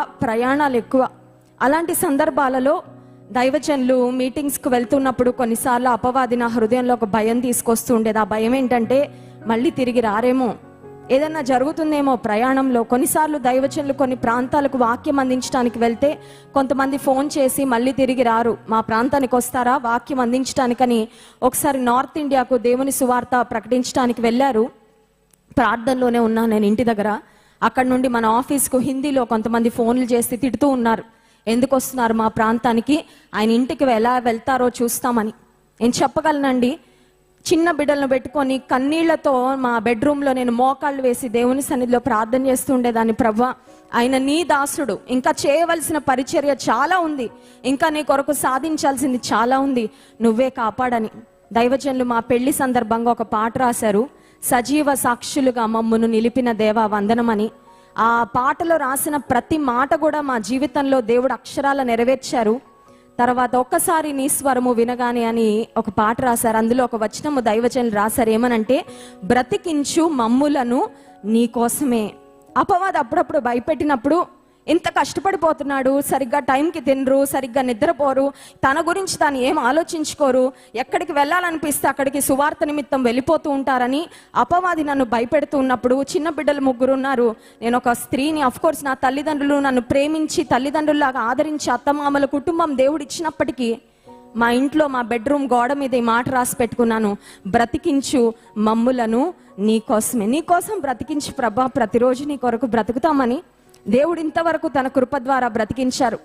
ప్రయాణాలు ఎక్కువ. అలాంటి సందర్భాలలో దైవజనులు మీటింగ్స్కి వెళ్తున్నప్పుడు కొన్నిసార్లు అపవాది నా హృదయంలో ఒక భయం తీసుకొస్తూ ఉండేది ఆ భయం ఏంటంటే మళ్ళీ తిరిగి రారేమో. ఏదన్నా జరుగుతుందేమో ప్రయాణంలో. కొన్నిసార్లు దైవచనులు కొన్ని ప్రాంతాలకు వాక్యం అందించడానికి వెళ్తే కొంతమంది ఫోన్ చేసి మళ్ళీ తిరిగి రారు. మా ప్రాంతానికి వస్తారా? వాక్యం అందించడానికని ఒకసారి నార్త్ ఇండియాకు దేవుని సువార్త ప్రకటించడానికి వెళ్ళారు. ప్రార్థనలోనే ఉన్నా నేను ఇంటి దగ్గర. అక్కడ నుండి మన ఆఫీస్కు హిందీలో కొంతమంది ఫోన్లు చేసి తిడుతూ ఉన్నారు. ఎందుకు వస్తున్నారు మా ప్రాంతానికి? ఆయన ఇంటికి ఎలా వెళ్తారో చూస్తామని. నేను చెప్పగలనండి చిన్న బిడ్డలను పెట్టుకొని కన్నీళ్ళతో మా బెడ్రూమ్లో నేను మోకాళ్ళు వేసి దేవుని సన్నిధిలో ప్రార్థన చేస్తూ ఉండేదాన్ని ప్రభా ఆయన నీ దాసుడు. ఇంకా చేయవలసిన పరిచర్య చాలా ఉంది. ఇంకా నీ కొరకు సాధించాల్సింది చాలా ఉంది. నువ్వే కాపాడని. దైవజనులు మా పెళ్ళి సందర్భంగా ఒక పాట రాశారు. సజీవ సాక్షులుగా మమ్మును నిలిపిన దేవా వందనమని. ఆ పాటలో రాసిన ప్రతి మాట కూడా మా జీవితంలో దేవుడు అక్షరాల నెరవేర్చారు. తర్వాత ఒక్కసారి నీ స్వరము వినగానే అని ఒక పాట రాశారు. అందులో ఒక వచనము దైవచనులు రాశారు. ఏమనంటే బ్రతికించు మమ్ములను నీ కోసమే. అపవాది అప్పుడప్పుడు భయపెట్టినప్పుడు ఇంత కష్టపడిపోతున్నాడు సరిగ్గా టైంకి తినరు సరిగ్గా నిద్రపోరు తన గురించి తాను ఏం ఆలోచించుకోరు ఎక్కడికి వెళ్ళాలనిపిస్తే అక్కడికి సువార్త నిమిత్తం వెళ్ళిపోతూ ఉంటారని అపవాది నన్ను భయపెడుతూ ఉన్నప్పుడు చిన్న బిడ్డలు ముగ్గురు ఉన్నారు. నేను ఒక స్త్రీని కోర్స్ నా తల్లిదండ్రులు నన్ను ప్రేమించి తల్లిదండ్రుల్లాగా ఆదరించి అత్తమామల కుటుంబం దేవుడు ఇచ్చినప్పటికీ మా ఇంట్లో మా బెడ్రూమ్ గోడ మీద ఈ మాట రాసి పెట్టుకున్నాను. బ్రతికించు మమ్ములను నీకోసమే నీకోసం బ్రతికించు ప్రభా ప్రతిరోజు నీ కొరకు బ్రతుకుతామని దేవుడు ఇంతవరకు తన కృప ద్వారా బ్రతికించారు.